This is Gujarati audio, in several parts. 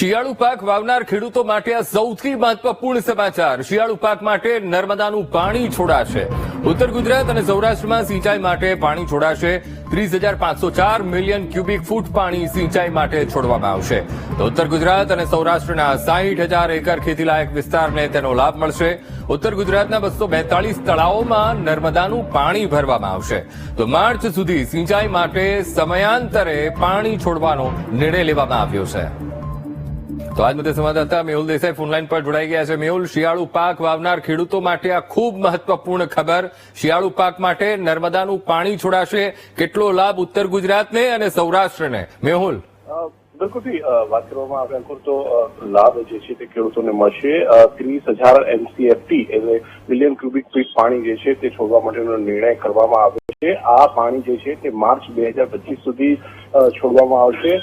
શિયાળુ પાક વાવનાર ખેડૂતો માટે આ સૌથી મહત્વપૂર્ણ સમાચાર. શિયાળુ પાક માટે નર્મદાનું પાણી છોડાશે. ઉત્તર ગુજરાત અને સૌરાષ્ટ્રમાં સિંચાઈ માટે પાણી છોડાશે. ત્રીસ હજાર પાંચસો ચાર મિલિયન ક્યુબિક ફૂટ પાણી સિંચાઈ માટે છોડવામાં આવશે. તો ઉત્તર ગુજરાત અને સૌરાષ્ટ્રના સાહીઠ હજાર એકર ખેતીલાયક વિસ્તારને તેનો લાભ મળશે. ઉત્તર ગુજરાતના બસો બેતાળીસ તળાવોમાં નર્મદાનું પાણી ભરવામાં આવશે. તો માર્ચ સુધી સિંચાઈ માટે સમયાંતરે પાણી છોડવાનો નિર્ણય લેવામાં આવ્યો છે. તો આજ મુદ્દે સંવાદદાતા મેહુલ દેસાઈ ફોનલાઈન પર જોડાઈ ગયા છે. મેહુલ, શિયાળુ પાક વાવનાર ખેડૂતો માટે આ ખૂબ મહત્વપૂર્ણ ખબર. શિયાળુ પાક માટે નર્મદાનું પાણી છોડાશે. કેટલો લાભ ઉત્તર ગુજરાતને અને સૌરાષ્ટ્રને? મેહુલ. બિલકુલથી વાત કરવામાં આવે અંકુર તો લાભ જે છે તે ખેડૂતોને મળશે. ત્રીસ હજાર એમસીએફટી, એટલે મિલિયન ક્યુબિક ફીટ પાણી જે છે તે છોડવા માટેનો નિર્ણય કરવામાં આવ્યો છે. આ પાણી જે છે તે માર્ચ બે હજાર પચીસ સુધી છોડવામાં આવશે.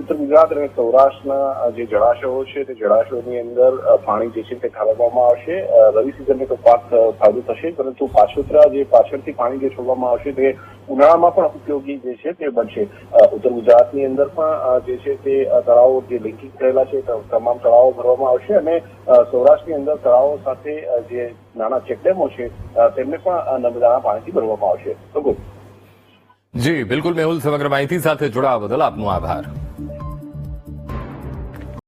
ઉત્તર ગુજરાત અને સૌરાષ્ટ્રના જે જળાશયો છે તે જળાશયોની અંદર પાણી જે છે તે ઠાલવવામાં આવશે. રવિ સિઝનને તો પાક ફાયદો થશે, પરંતુ પાછોતરા જે પાછળથી પાણી જે છોડવામાં આવશે તે ઉનાળામાં પણ ઉપયોગી જે છે તે બનશે. ઉત્તર ગુજરાતની અંદર પણ જે છે તે તળાવો જે લિંકિંગ થયેલા છે તમામ તળાવો ભરવામાં આવશે અને સૌરાષ્ટ્રની અંદર તળાવો સાથે જે નાના ચેકડેમો છે તેમને પણ નર્મદાના પાણીથી ભરવામાં આવશે. જી, બિલકુલ મેહુલ, સમગ્ર માહિતી સાથે જોડાવા બદલ આપનો આભાર.